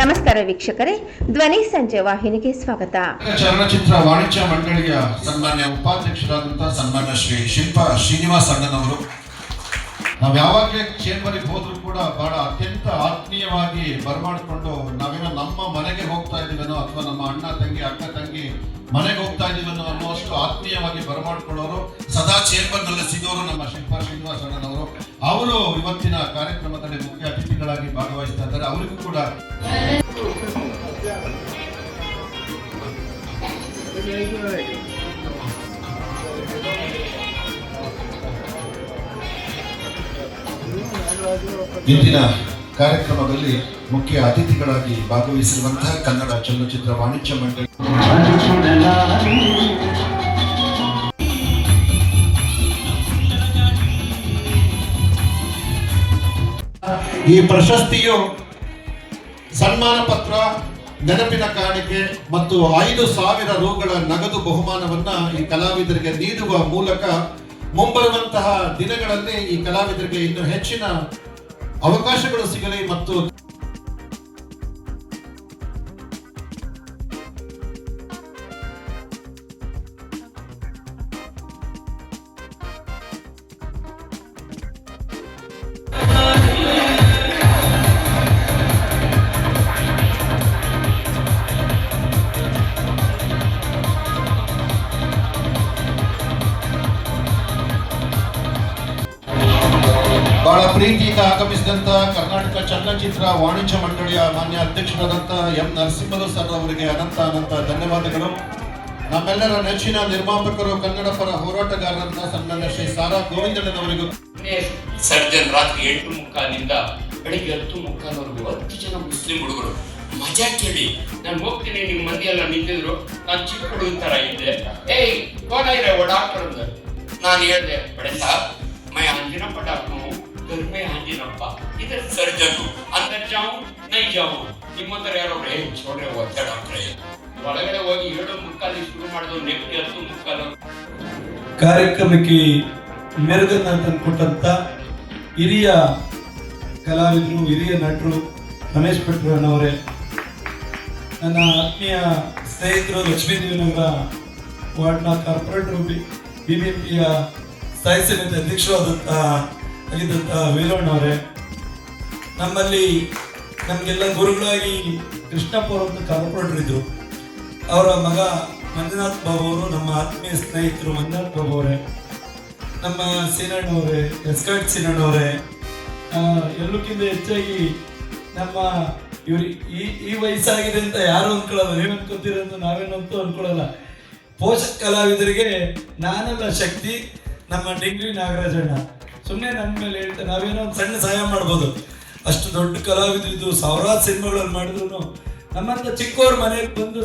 ನಮಸ್ಕಾರ ವೀಕ್ಷಕರೇ. ಧ್ವನಿ ಸಂಜೆ ವಾಹಿನಿಗೆ ಸ್ವಾಗತ. ಚಲನಚಿತ್ರ ವಾಣಿಜ್ಯ ಮಂಡಳಿಯ ಸನ್ಮಾನ್ಯ ಉಪಾಧ್ಯಕ್ಷರಾದಂತಹ ಸನ್ಮಾನ್ಯ ಶ್ರೀ ಶಿಲ್ಪಾ ಶ್ರೀನಿವಾಸ್ ಅಣ್ಣನವರು. ನಾವು ಯಾವಾಗಲೇ ಚೇಂಬರಿಗೆ ಹೋದ್ರು ಕೂಡ ಬಹಳ ಅತ್ಯಂತ ಆತ್ಮೀಯವಾಗಿ ಬರಮಾಡಿಕೊಂಡು ನಾವೇನೋ ನಮ್ಮ ಅಥವಾ ನಮ್ಮ ಅಣ್ಣ ತಂಗಿ ಅಕ್ಕ ತಂಗಿ ಮನೆಗೆ ಹೋಗ್ತಾ ಇದೀವೇನೋ ಅನ್ನುವಷ್ಟು ಆತ್ಮೀಯವಾಗಿ ಬರಮಾಡ್ಕೊಳ್ಳೋರು ಸದಾ ಚೇಂಬರ್ನಲ್ಲಿ ಸಿಗೋರು ನಮ್ಮ ಶಿಲ್ಪಾ ಶ್ರೀನಿವಾಸ್ ಅಣ್ಣನವರು ಅವರು ಇವತ್ತಿನ ಕಾರ್ಯಕ್ರಮದಲ್ಲಿ ಮುಖ್ಯ ಅತಿಥಿಗಳಾಗಿ ಭಾಗವಹಿಸ್ತಾ ಇದ್ದಾರೆ. ಅವರಿಗೂ ಕೂಡ ಇಂದಿನ ಕಾರ್ಯಕ್ರಮದಲ್ಲಿ ಮುಖ್ಯ ಅತಿಥಿಗಳಾಗಿ ಭಾಗವಹಿಸಿರುವಂತಹ ಕನ್ನಡ ಚಲನಚಿತ್ರ ವಾಣಿಜ್ಯ ಮಂಡಳಿ. ಈ ಪ್ರಶಸ್ತಿಯು ಸನ್ಮಾನ ಪತ್ರ, ನೆನಪಿನ ಕಾಣಿಕೆ ಮತ್ತು ಐದು ಸಾವಿರ ರೂಗಳ ನಗದು ಬಹುಮಾನವನ್ನ ಈ ಕಲಾವಿದರಿಗೆ ನೀಡುವ ಮೂಲಕ ಮುಂಬರುವಂತಹ ದಿನಗಳಲ್ಲಿ ಈ ಕಲಾವಿದರಿಗೆ ಇನ್ನು ಹೆಚ್ಚಿನ ಅವಕಾಶಗಳು ಸಿಗಲಿ ಮತ್ತು ಬಹಳ ಪ್ರೀತಿಯಿಂದ ಆಗಮಿಸಿದಂತ ಕರ್ನಾಟಕ ಚಲನಚಿತ್ರ ವಾಣಿಜ್ಯ ಮಂಡಳಿಯ ಮಾನ್ಯ ಅಧ್ಯಕ್ಷರಾದಂತಹ ಎಂ ನರಸಿಂಹದ ಸರ್ ಅವರಿಗೆ ಅನಂತ ಅನಂತ ಧನ್ಯವಾದಗಳು. ನಮ್ಮೆಲ್ಲರ ನೆಚ್ಚಿನ ನಿರ್ಮಾಪಕರು ಕನ್ನಡ ಪರ ಹೋರಾಟಗಾರರಂತ ಸನ್ಮಾನ್ಯ ಶ್ರೀ ಸಾರಾ ಗೋವಿಂದಣ್ಣನವರಿಗೂ. ಸರ್ಜನ್ ರಾತ್ರಿ ಎಂಟು ಮುಕ್ಕಾಲಿಂದ ಬೆಳಿಗ್ಗೆ ಹತ್ತು ಮುಕ್ಕಾಲವರೆಗೂ ಹತ್ತು ಜನ ಮುಸ್ಲಿಂ ಹುಡುಗರು. ಮಜಾ ಕೇಳಿ. ನಾನು ಹೋಗ್ತೀನಿ ನಿಮ್ಮ ಮಂದಿ ಎಲ್ಲ ನಿಂತಿದ್ರು. ನಾನು ಚಿಕ್ಕ ಹುಡುಗನ ತರ ಇದ್ದೆ. ಏಯ್ ಕೋಣ ಇರೋ ಡಾಕ್ಟರ್ ನಾನು ಹೇಳಿದೆ ಬಡ ಮೈ ಅಂಜಿನಪ್ಪ ಡಾಕ್ಟರ್. घर में अंजनप्पा इधर सर्जन हूँ अंदर जाऊँ नहीं जाऊँ ನಿಮ್ಮ ಹತ್ರ ಯಾರೋ ಏ ಚೋಡ್ರೆ ಒತ್ತ ಡಾಕ್ಟ್ರೆ ಒಳಗಡೆ ಹೋಗಿ ಏಳು ಮುಕ್ಕಾಲಿ ಶುರು ಮಾಡಿದ್ರು ನೆಕ್ಸ್ಟ್ ಹತ್ತು ಮುಕ್ಕಾಲು ಕಾರ್ಯಕ್ರಮಕ್ಕೆ ಮೆರುಗನ್ನ ತಂದುಕೊಟ್ಟಂತ ಹಿರಿಯ ಕಲಾವಿದರು ಹಿರಿಯ ನಟರು ರಮೇಶ್ ಭಟ್ರನವರೇ ನನ್ನ ಆತ್ಮೀಯ ಸ್ನೇಹಿತರು ಲಕ್ಷ್ಮೀದೇವಿನವರ ವಾರ್ಡ್ನ corporator B B B M ಪಿಯ ಸ್ಥಾಯಿ ಸಮಿತಿ ಅಧ್ಯಕ್ಷರಾದಂತಹ ಆಗಿದ್ದಂತಹ ಅವರೇ, ನಮ್ಮಲ್ಲಿ ನಮಗೆಲ್ಲ ಗುರುಗಳಾಗಿ ಕೃಷ್ಣಪ್ಪ ಅವರೊಂದು ಕಾರ್ಪೊರೇಟರ್ ಇದ್ರು. ಅವರ ಮಗ ಮಂಜುನಾಥ್ ಬಾಬು ಅವರು, ನಮ್ಮ ಆತ್ಮೀಯ ಸ್ನೇಹಿತರು ಮಂಜುನಾಥ್ ಬಾಬು ಅವರೇ, ನಮ್ಮ ಸೀನಣ್ಣವರೇ ಎಸ್ಕಾಟ್ ಸೀನಣ್ಣವರೇ ಎಲ್ಲಕ್ಕಿಂತ ಹೆಚ್ಚಾಗಿ ನಮ್ಮ ಇವ್ರಿ ಈ ಈ ವಯಸ್ಸಾಗಿದೆ ಅಂತ ಯಾರು ಅನ್ಕೊಳ್ಳಲ್ಲ ನೀವು ಅನ್ಕೋತೀರಂತ ನಾವೇನಂತೂ ಅನ್ಕೊಳ್ಳಲ್ಲ. ಪೋಷಕ ಕಲಾವಿದರಿಗೆ ನಾನೆಲ್ಲ ಶಕ್ತಿ, ನಮ್ಮ ಡಿಂಗ್ರಿ ನಾಗರಾಜಣ್ಣ. ಸುಮ್ಮನೆ ನನ್ನ ಮೇಲೆ ಹೇಳ್ತಾರೆ ನಾವೇನೋ ಒಂದು ಸಣ್ಣ ಸಹಾಯ ಮಾಡ್ಬೋದು. ಅಷ್ಟು ದೊಡ್ಡ ಕಲಾವಿದರಿದ್ದು ಸಾವಿರಾರು ಸಿನಿಮಾಗಳಲ್ಲಿ ಮಾಡಿದ್ರು ನಮ್ಮಂತ ಚಿಕ್ಕವ್ರ ಮನೆಗೆ ಬಂದು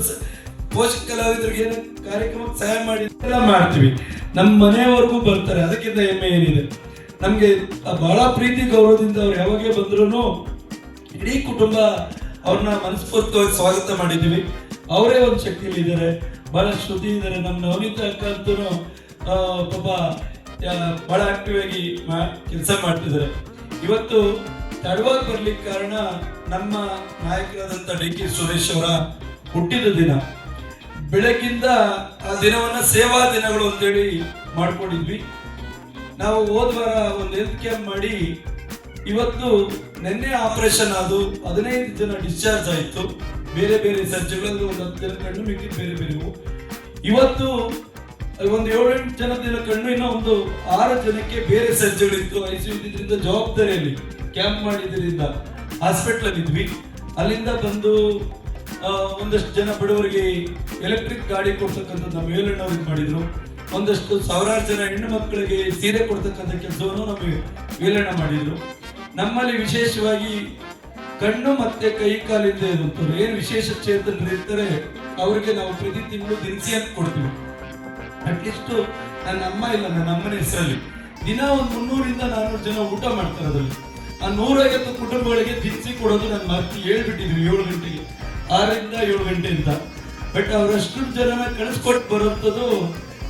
ಪೋಷಕ ಕಲಾವಿದರಿಗೆ ಏನೋ ಕಾರ್ಯಕ್ರಮಕ್ಕೆ ಸಹಾಯ ಮಾಡಿ ಎಲ್ಲ ಮಾಡ್ತೀವಿ. ನಮ್ಮ ಮನೆಯವರೆಗೂ ಬರ್ತಾರೆ, ಅದಕ್ಕಿಂತ ಹೆಮ್ಮೆ ಏನಿದೆ. ನಮಗೆ ಬಹಳ ಪ್ರೀತಿ, ಗೌರವದಿಂದ ಅವ್ರು ಯಾವಾಗಲೇ ಬಂದ್ರು ಇಡೀ ಕುಟುಂಬ ಅವ್ರನ್ನ ಮನಸ್ಫೂರ್ತಿಯಾಗಿ ಸ್ವಾಗತ ಮಾಡಿದ್ದೀವಿ. ಅವರೇ ಒಂದು ಶಕ್ತಿಯಲ್ಲಿ ಇದ್ದಾರೆ ಬಹಳ ಶ್ರುತಿ ಇದ್ದಾರೆ ನಮ್ಮ ನವನೀತ ಅಕ್ಕ ಅಂತೂ ಪಾಪ ಬಹಳ ಆಕ್ಟಿವ್ ಆಗಿ ಕೆಲಸ ಮಾಡ್ತಿದ್ದಾರೆ. ಇವತ್ತು ತಡವಾಗಿ ಬರ್ಲಿಕ್ಕೆ ಕಾರಣ ನಮ್ಮ ನಾಯಕರಾದಂಥ ಡಿ ಕೆ ಸುರೇಶ್ ಅವರ ಹುಟ್ಟಿದ ದಿನ. ಬೆಳಗ್ಗಿಂದ ಆ ದಿನವನ್ನ ಸೇವಾ ದಿನಗಳು ಅಂತೇಳಿ ಮಾಡ್ಕೊಂಡಿದ್ವಿ. ನಾವು ಹೋದ ವಾರ ಒಂದು ಹೆಲ್ತ್ ಕ್ಯಾಂಪ್ ಮಾಡಿ ಇವತ್ತು ನಿನ್ನೆ ಆಪರೇಷನ್ ಅದು ಹದಿನೈದು ಜನ ಡಿಸ್ಚಾರ್ಜ್ ಆಯಿತು. ಬೇರೆ ಬೇರೆ ಸರ್ಜರಿಗಳಲ್ಲಿ ಒಂದು ಹತ್ತು ಜನ ಕಣ್ಣು ಮಿಕ್ಕಿದ ಬೇರೆ ಬೇರೆವು ಇವತ್ತು ಒಂದು ಏಳೆಂಟು ಜನ ದಿನ ಕಣ್ಣು ಇನ್ನೂ ಒಂದು ಆರು ಜನಕ್ಕೆ ಬೇರೆ ಸರ್ಜರಿ ಇತ್ತು, ಐ ಸಿ ಇದ್ರಿಂದ ಜವಾಬ್ದಾರಿಯಲ್ಲಿ ಕ್ಯಾಂಪ್ ಮಾಡಿದ್ರಿಂದ ಹಾಸ್ಪಿಟ್ಲಲ್ಲಿ ಇದ್ವಿ. ಅಲ್ಲಿಂದ ಬಂದು ಒಂದಷ್ಟು ಜನ ಬಡವರಿಗೆ ಎಲೆಕ್ಟ್ರಿಕ್ ಗಾಡಿ ಕೊಡ್ತಕ್ಕಂಥದ್ದು ನಮ್ಮ ವೇಲಣ್ಣವ್ರಿಗೆ ಮಾಡಿದ್ರು. ಒಂದಷ್ಟು ಸಾವಿರಾರು ಜನ ಹೆಣ್ಣು ಮಕ್ಕಳಿಗೆ ಸೀರೆ ಕೊಡ್ತಕ್ಕಂಥ ಕೆಲಸವನ್ನು ನಮಗೆ ವೇಲಣ್ಣ ಮಾಡಿದ್ರು. ನಮ್ಮಲ್ಲಿ ವಿಶೇಷವಾಗಿ ಕಣ್ಣು ಮತ್ತೆ ಕೈ ಕಾಲಿಂದ ಇರುತ್ತೆ ಏನು ವಿಶೇಷ ಚೇತನರು ಇರ್ತಾರೆ, ಅವರಿಗೆ ನಾವು ಪ್ರತಿ ತಿಂಗಳು ದಿನಸಿ ಅಂತ ಕೊಡ್ತೀವಿ. ಅಟ್ಲೀಸ್ಟ್ ನನ್ನ ಅಮ್ಮ ಇಲ್ಲ, ನನ್ನ ಅಮ್ಮನ ಹೆಸರಲ್ಲಿ. ದಿನ ಒಂದು ಮುನ್ನೂರಿಂದ ನಾನ್ನೂರು ಜನ ಊಟ ಮಾಡ್ತಾರೆ ಅದರಲ್ಲಿ. ಆ ನೂರೈವತ್ತು ಕುಟುಂಬಗಳಿಗೆ ದಿನಸಿ ಕೊಡೋದು ನನ್ನ ಮರ್ತಿ ಹೇಳ್ಬಿಟ್ಟಿದ್ವಿ ಏಳು ಗಂಟೆಗೆ. ಆರರಿಂದ ಏಳು ಗಂಟೆ ಅಂತ. ಬಟ್ ಅವರಷ್ಟು ಜನನ ಕಳಿಸ್ಕೊಟ್ಟು ಬರೋಂಥದ್ದು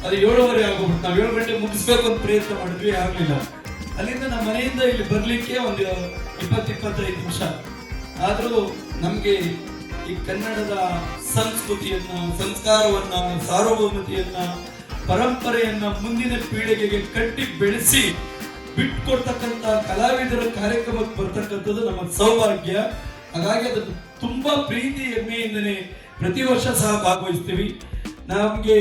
ಅದು ಏಳುವರೆ ಆಗೋಗ್ಬಿಟ್ಟು, ನಾವು ಏಳು ಗಂಟೆ ಮುಗಿಸ್ಬೇಕು ಅಂತ ಪ್ರಯತ್ನ ಮಾಡಿದ್ವಿ, ಆಗಲಿಲ್ಲ. ಅಲ್ಲಿಂದ ನಮ್ಮ ಮನೆಯಿಂದ ಇಲ್ಲಿ ಬರಲಿಕ್ಕೆ ಒಂದು ಇಪ್ಪತ್ತು ಇಪ್ಪತ್ತೈದು ನಿಮಿಷ. ಆದರೂ ನಮಗೆ ಈ ಕನ್ನಡದ ಸಂಸ್ಕೃತಿಯನ್ನ, ಸಂಸ್ಕಾರವನ್ನ, ಸಾರ್ವಭೌಮತೆಯನ್ನ ಪರಂಪರೆಯನ್ನ ಮುಂದಿನ ಪೀಳಿಗೆಗೆ ಕಟ್ಟಿ ಬೆಳೆಸಿ ಬಿಟ್ಕೊಡ್ತಕ್ಕಂಥ ಕಲಾವಿದರ ಕಾರ್ಯಕ್ರಮಕ್ಕೆ ಬರ್ತಕ್ಕಂಥದ್ದು ನಮ್ಮ ಸೌಭಾಗ್ಯ. ಹಾಗಾಗಿ ಅದನ್ನು ತುಂಬಾ ಪ್ರೀತಿ ಹೆಮ್ಮೆಯಿಂದನೇ ಪ್ರತಿ ವರ್ಷ ಸಹ ಭಾಗವಹಿಸ್ತೀವಿ. ನಮಗೆ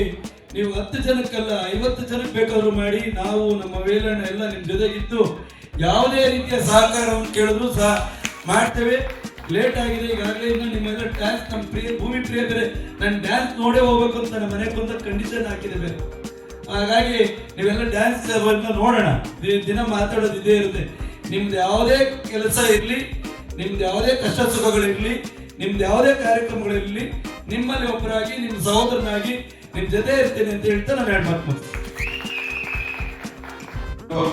ನೀವು ಹತ್ತು ಜನಕ್ಕಲ್ಲ, ಐವತ್ತು ಜನಕ್ಕೆ ಬೇಕಾದ್ರೂ ಮಾಡಿ ನಾವು ನಮ್ಮ ವೇಲಣ್ಣ ಎಲ್ಲ ನಿಮ್ಮ ಜೊತೆಗಿದ್ದು ಯಾವುದೇ ರೀತಿಯ ಸಹಕಾರವನ್ನು ಕೇಳಿದ್ರು ಸಹ ಮಾಡ್ತೇವೆ. ಲೇಟ್ ಆಗಿದೆ ಈಗಾಗಲೇ ಇನ್ನು ನಿಮ್ಮೆಲ್ಲ ಡ್ಯಾನ್ಸ್ ನಮ್ಮ ಪ್ರಿಯ ಭೂಮಿ ಪ್ರಿಯ ಬೇರೆ ನಾನು ಡ್ಯಾನ್ಸ್ ನೋಡೇ ಹೋಗ್ಬೇಕು ಅಂತ ನಮ್ಮ ಮನೆಗೆ ಬಂದ ಕಂಡೀಷನ್ ಹಾಕಿದೆ ಬೇರೆ ಹಾಗಾಗಿ ನೀವೆಲ್ಲ ಡ್ಯಾನ್ಸ್ ನೋಡೋಣ. ದಿ- ದಿನ ಮಾತಾಡೋದು ಇದೇ ಇರುತ್ತೆ. ನಿಮ್ದು ಯಾವುದೇ ಕೆಲಸ ಇರಲಿ ನಿಮ್ದು ಯಾವುದೇ ಕಷ್ಟ ಸುಖಗಳಿರಲಿ ನಿಮ್ದು ಯಾವುದೇ ಕಾರ್ಯಕ್ರಮಗಳಿರಲಿ ನಿಮ್ಮಲ್ಲಿ ಒಬ್ಬರಾಗಿ ನಿಮ್ಮ ಸಹೋದರನಾಗಿ ನಿಮ್ಮ ಜೊತೆ ಇರ್ತೇನೆ ಅಂತ ಹೇಳ್ತಾ ನಾನು ಎರಡು ಮಾತು.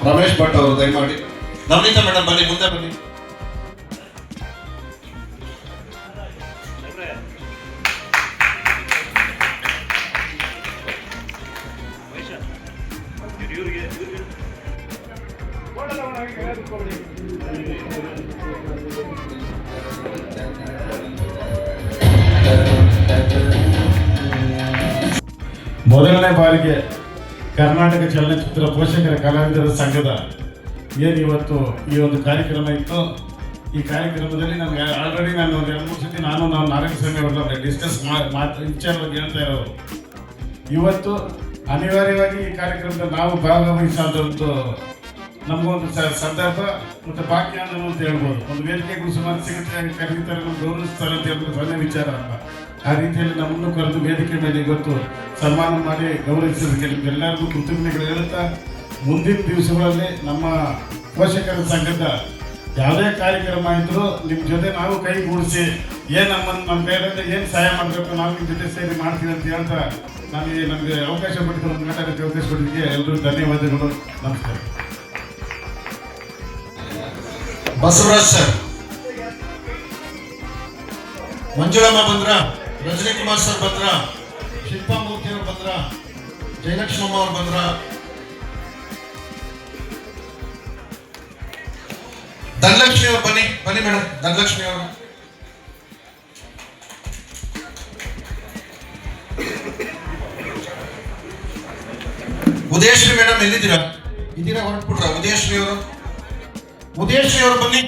ರಮೇಶ್ ಭಟ್ ಅವರು ದಯಮಾಡಿ. ನಮಿತಾ ಮೇಡಮ್ ಬನ್ನಿ ಮುಂದೆ ಬನ್ನಿ. ಮೊದಲನೇ ಬಾರಿಗೆ ಕರ್ನಾಟಕ ಚಲನಚಿತ್ರ ಪೋಷಕರ ಕಲಾವಿದರ ಸಂಘದ ಏನು ಇವತ್ತು ಈ ಒಂದು ಕಾರ್ಯಕ್ರಮ ಇತ್ತು? ಈ ಕಾರ್ಯಕ್ರಮದಲ್ಲಿ ನನಗೆ ಆಲ್ರೆಡಿ ನಾನು ಒಂದು ಎರಡು ಮೂರು ಸತಿ ನಾನು ನಾವು ನಾರಾಯಣ ಸ್ವಾಮಿ ಅವರೆಲ್ಲ ಡಿಸ್ಕಸ್ ಮಾತು ವಿಚಾರವಾಗಿ ಹೇಳ್ತಾ ಇರೋರು ಇವತ್ತು ಅನಿವಾರ್ಯವಾಗಿ ಈ ಕಾರ್ಯಕ್ರಮದಲ್ಲಿ ನಾವು ಭಾಗವಹಿಸೋದಂತೂ ನಮಗೊಂದು ಸಂದರ್ಭ ಮತ್ತು ಭಾಗ್ಯ ಅಂತ ಹೇಳ್ಬೋದು. ಒಂದು ವೇದಿಕೆಗೂ ಸುಮಾರು ಸಿಗುತ್ತೆ ಕರೀತಾರೆ ಗೌರವಿಸ್ತಾರೆ ಅಂತ ಹೇಳ್ಬೋದು. ಒಳ್ಳೆ ವಿಚಾರ ಅಲ್ಲ. ಆ ರೀತಿಯಲ್ಲಿ ನಮ್ಮನ್ನು ಕರೆದು ವೇದಿಕೆ ಮೇಲೆ ಇವತ್ತು ಸನ್ಮಾನ ಮಾಡಿ ಗೌರವಿಸಿದ್ರೆ ಎಲ್ಲರಿಗೂ ಕೃತಜ್ಞತೆಗಳು ಹೇಳುತ್ತಾ ಮುಂದಿನ ದಿವಸಗಳಲ್ಲಿ ನಮ್ಮ ಪೋಷಕರ ಸಂಘದ ಯಾವುದೇ ಕಾರ್ಯಕ್ರಮ ಇದ್ದರೂ ನಿಮ್ಮ ಜೊತೆ ನಾವು ಕೈಗೂಡಿಸಿ ಏನು ನಮ್ಮನ್ನು ನಮ್ಮ ಬೇರೆ ಏನು ಸಹಾಯ ಮಾಡಬೇಕು, ನಾವು ನಿಮ್ಮ ಜೊತೆ ಸೇರಿ ಮಾಡ್ತೀವಿ ಅಂತ ಹೇಳ್ತಾ ನನಗೆ ನಮಗೆ ಅವಕಾಶ ಕೊಟ್ಟಿದ್ದು ಮಾತಾಡೋಕ್ಕೆ ಅವಕಾಶ ಕೊಟ್ಟಿದ್ದೆ ಎಲ್ಲರೂ ಧನ್ಯವಾದಗಳು ನಮಸ್ಕಾರ. ಬಸವರಾಜ್ ಸರ್. ಮಂಜುಳಮ್ಮ ಬಂದ್ರ ರಜನಿ ಕುಮಾರ್ ಸರ್ ಬಂದ್ರ, ಶಿಲ್ಪಾ ಮೂರ್ತಿ ಅವರು ಬಂದ್ರ, ಜಯಲಕ್ಷ್ಮಮ್ಮ ಅವರ ಬಂದ್ರ. ಧನಲಕ್ಷ್ಮಿ ಅವರು ಬನ್ನಿ ಬನ್ನಿ ಮೇಡಮ್, ಧನಲಕ್ಷ್ಮಿ ಅವರು. ಉದಯಶ್ರೀ ಮೇಡಮ್ ಎಲ್ಲಿದ್ದೀರಾ? ಇದೀರಾ ಹೊರಟ್ಬಿಟ್ರ ಉದಯಶ್ರೀ ಅವರು? ಉದಯಶ್ರೀ ಅವರು ಬನ್ನಿ.